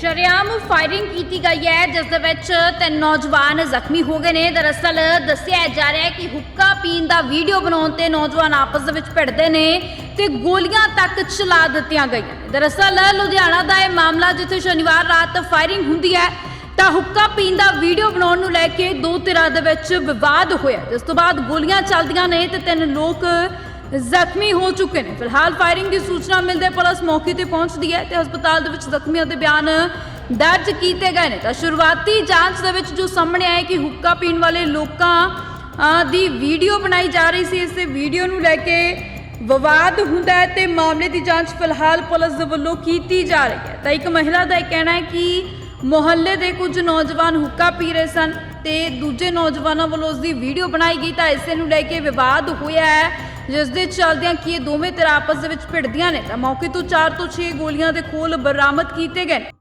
ਸ਼ਰੇਆਮ ਫਾਇਰਿੰਗ ਕੀਤੀ ਗਈ ਹੈ, ਜਿਸ ਦੇ ਵਿੱਚ ਤਿੰਨ ਨੌਜਵਾਨ ਜ਼ਖਮੀ ਹੋ ਗਏ ਨੇ। ਦਰਅਸਲ ਦੱਸਿਆ ਜਾ ਰਿਹਾ ਹੈ ਕਿ ਹੁੱਕਾ ਪੀਣ ਦਾ ਵੀਡੀਓ ਬਣਾਉਣ ਤੇ ਨੌਜਵਾਨ ਆਪਸ ਦੇ ਵਿੱਚ ਭਿੜਦੇ ਨੇ ਤੇ ਗੋਲੀਆਂ ਤੱਕ ਚਲਾ ਦਿੱਤੀਆਂ ਗਈਆਂ ਨੇ। ਦਰਅਸਲ ਲੁਧਿਆਣਾ ਦਾ ਇਹ ਮਾਮਲਾ, ਜਿੱਥੇ ਸ਼ਨੀਵਾਰ ਰਾਤ ਫਾਇਰਿੰਗ ਹੁੰਦੀ ਹੈ, ਤਾਂ ਹੁੱਕਾ ਪੀਣ ਦਾ ਵੀਡੀਓ ਬਣਾਉਣ ਨੂੰ ਲੈ ਕੇ ਦੋ ਧਿਰਾਂ ਦੇ ਵਿੱਚ ਵਿਵਾਦ ਹੋਇਆ। ਜਿਸ ਤੋਂ ਬਾਅਦ ਗੋਲੀਆਂ ਚੱਲਦੀਆਂ ਨੇ ਤੇ ਤਿੰਨ ਲੋਕ ਜ਼ਖਮੀ ਹੋ ਚੁੱਕੇ ਨੇ। ਫਿਲਹਾਲ ਫਾਇਰਿੰਗ ਦੀ ਸੂਚਨਾ ਮਿਲਦੇ ਪੁਲਿਸ ਮੌਕੇ ਤੇ ਪਹੁੰਚਦੀ ਹੈ ਤੇ ਹਸਪਤਾਲ ਦੇ ਵਿੱਚ ਜ਼ਖਮੀਆਂ ਦੇ ਬਿਆਨ ਦਰਜ ਕੀਤੇ ਗਏ ਨੇ। ਤਾਂ ਸ਼ੁਰੂਆਤੀ ਜਾਂਚ ਦੇ ਵਿੱਚ ਜੋ ਸਾਹਮਣੇ ਆਇਆ ਕਿ ਹੁੱਕਾ ਪੀਣ ਵਾਲੇ ਲੋਕਾਂ ਦੀ ਵੀਡੀਓ ਬਣਾਈ ਜਾ ਰਹੀ ਸੀ। ਇਸ ਵੀਡੀਓ ਨੂੰ ਲੈ ਕੇ ਵਿਵਾਦ ਹੁੰਦਾ ਹੈ ਤੇ ਮਾਮਲੇ ਦੀ ਜਾਂਚ ਫਿਲਹਾਲ ਪੁਲਿਸ ਦੇ ਵੱਲੋਂ ਕੀਤੀ ਜਾ ਰਹੀ ਹੈ। ਤਾਂ ਇੱਕ ਮਹਿਲਾ ਦਾ ਇਹ ਕਹਿਣਾ ਹੈ ਕਿ ਮੁਹੱਲੇ ਦੇ ਕੁਝ ਨੌਜਵਾਨ ਹੁੱਕਾ ਪੀ ਰਹੇ ਸਨ ਤੇ ਦੂਜੇ ਨੌਜਵਾਨਾਂ ਵੱਲੋਂ ਉਸ ਦੀ ਵੀਡੀਓ ਬਣਾਈ ਗਈ। ਤਾਂ ਇਸੇ ਨੂੰ ਲੈ ਕੇ ਵਿਵਾਦ ਹੋਇਆ ਹੈ। ਜਿਸ ਦੇ ਚੱਲਦਿਆਂ ਕਿ ਇਹ ਦੋਵੇਂ ਧਿਰਾਂ ਆਪਸ ਦੇ ਵਿੱਚ ਭਿੜਦੀਆਂ ਨੇ ਤਾਂ ਮੌਕੇ ਤੋਂ 4 ਤੋਂ 6 ਗੋਲੀਆਂ ਦੇ ਖੋਲ ਬਰਾਮਦ ਕੀਤੇ ਗਏ। ਨੇ